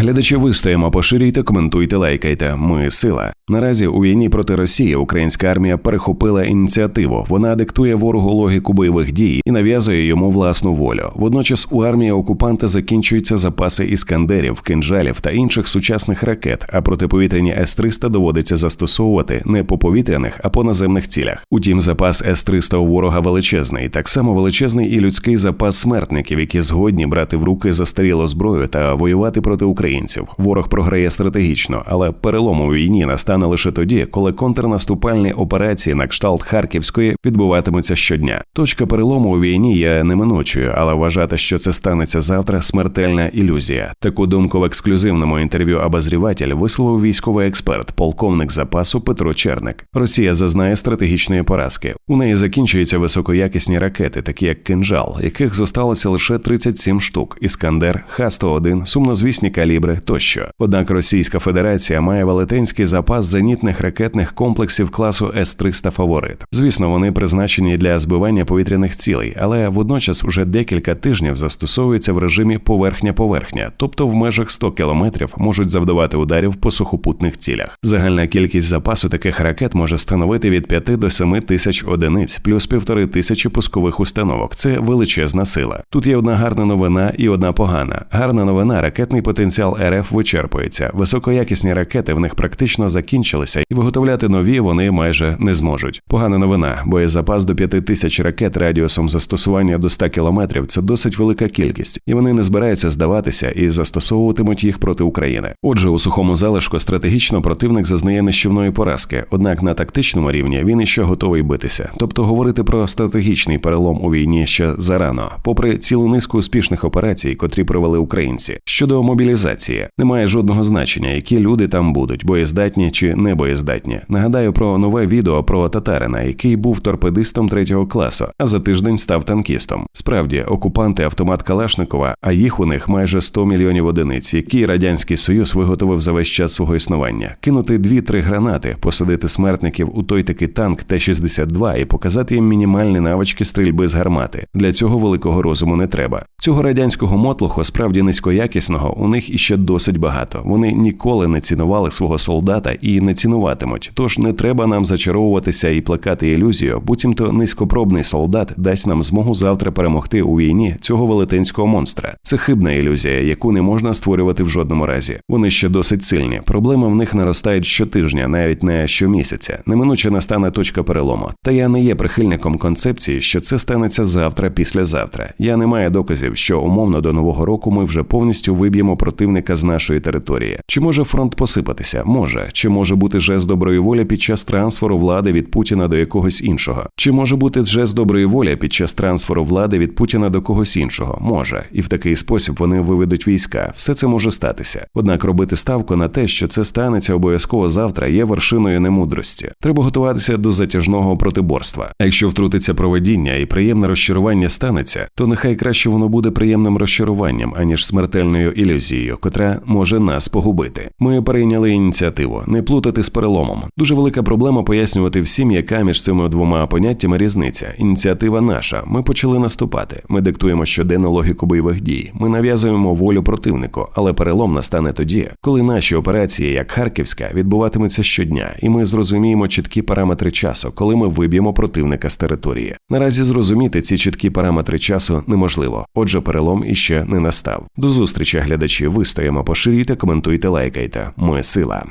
Глядачі вистаємо, поширюйте, коментуйте, лайкайте. Ми сила. Наразі у війні проти Росії українська армія перехопила ініціативу. Вона диктує ворогу логіку бойових дій і нав'язує йому власну волю. Водночас у армії окупанта закінчуються запаси іскандерів, кинжалів та інших сучасних ракет. А протиповітряні С-300 доводиться застосовувати не по повітряних, а по наземних цілях. Утім, запас С-300 у ворога величезний. Так само величезний і людський запас смертників, які згодні брати в руки застарілу зброю та воювати проти українців. Ворог програє стратегічно, але перелом у війні настане лише тоді, коли контрнаступальні операції на кшталт Харківської відбуватимуться щодня. Точка перелому у війні є неминучою, але вважати, що це станеться завтра, смертельна ілюзія. Таку думку в ексклюзивному інтерв'ю обозріватель висловив військовий експерт, полковник запасу Петро Черник. Росія зазнає стратегічної поразки. У неї закінчуються високоякісні ракети, такі як кинжал, яких зосталося лише 37 штук. Іскандер, Х-101, сумнозвісні калібри тощо. Однак Російська Федерація має велетенський запас зенітних ракетних комплексів класу С-300 фаворит. Звісно, вони призначені для збивання повітряних цілей, але водночас уже декілька тижнів застосовуються в режимі поверхня-поверхня, тобто в межах 100 кілометрів можуть завдавати ударів по сухопутних цілях. Загальна кількість запасу таких ракет може становити від 5 до 7 тисяч одиниць, плюс півтори тисячі пускових установок. Це величезна сила. Тут є одна гарна новина і одна погана. Гарна новина ракетний потенціал РФ вичерпується. Високоякісні ракети в них практично закінчилися, і виготовляти нові вони майже не зможуть. Погана новина, боєзапас до 5 тисяч ракет радіусом застосування до 100 кілометрів це досить велика кількість, і вони не збираються здаватися і застосовуватимуть їх проти України. Отже, у сухому залишку стратегічно противник зазнає нищівної поразки, однак на тактичному рівні він іще готовий битися. Тобто говорити про стратегічний перелом у війні ще зарано, попри цілу низку успішних операцій, котрі провели українці. Щодо мобілізації, немає жодного значення, які люди там будуть, боєздатні чи не боєздатні. Нагадаю про нове відео про татарина, який був торпедистом третього класу, а за тиждень став танкістом. Справді, окупанти автомат Калашникова, а їх у них майже 100 мільйонів одиниць, які радянський союз виготовив за весь час свого існування. Кинути дві-три гранати, посадити смертників у той такий танк Т-62 і показати їм мінімальні навички стрільби з гармати. Для цього великого розуму не треба. Цього радянського мотлуху справді низькоякісного у них іще досить багато. Вони ніколи не цінували свого солдата не цінуватимуть. Тож не треба нам зачаровуватися і плекати ілюзію, буцімто низькопробний солдат дасть нам змогу завтра перемогти у війні цього велетенського монстра. Це хибна ілюзія, яку не можна створювати в жодному разі. Вони ще досить сильні. Проблеми в них наростають щотижня, навіть не щомісяця. Неминуче настане точка перелому. Та я не є прихильником концепції, що це станеться завтра, післязавтра. Я не маю доказів, що умовно до нового року ми вже повністю виб'ємо противника з нашої території. Чи може фронт посипатися? Може, чи може бути жест доброї волі під час трансферу влади від Путіна до якогось іншого? Чи може бути жест доброї волі під час трансферу влади від Путіна до когось іншого? Може, і в такий спосіб вони виведуть війська. Все це може статися. Однак робити ставку на те, що це станеться обов'язково завтра, є вершиною немудрості. Треба готуватися до затяжного протиборства. А якщо втрутиться проведіння і приємне розчарування станеться, то нехай краще воно буде приємним розчаруванням, аніж смертельною ілюзією, котра може нас погубити. Ми перейняли ініціативу, не плутати з переломом. Дуже велика проблема пояснювати всім, яка між цими двома поняттями різниця. Ініціатива наша. Ми почали наступати. Ми диктуємо щоденну логіку бойових дій. Ми нав'язуємо волю противнику, але перелом настане тоді, коли наші операції, як Харківська, відбуватимуться щодня, і ми зрозуміємо чіткі параметри часу, коли ми виб'ємо противника з території. Наразі зрозуміти ці чіткі параметри часу неможливо. Отже, перелом іще не настав. До зустрічі, глядачі. Вистоїмо, поширюйте, коментуйте, лайкайте. Ми сила.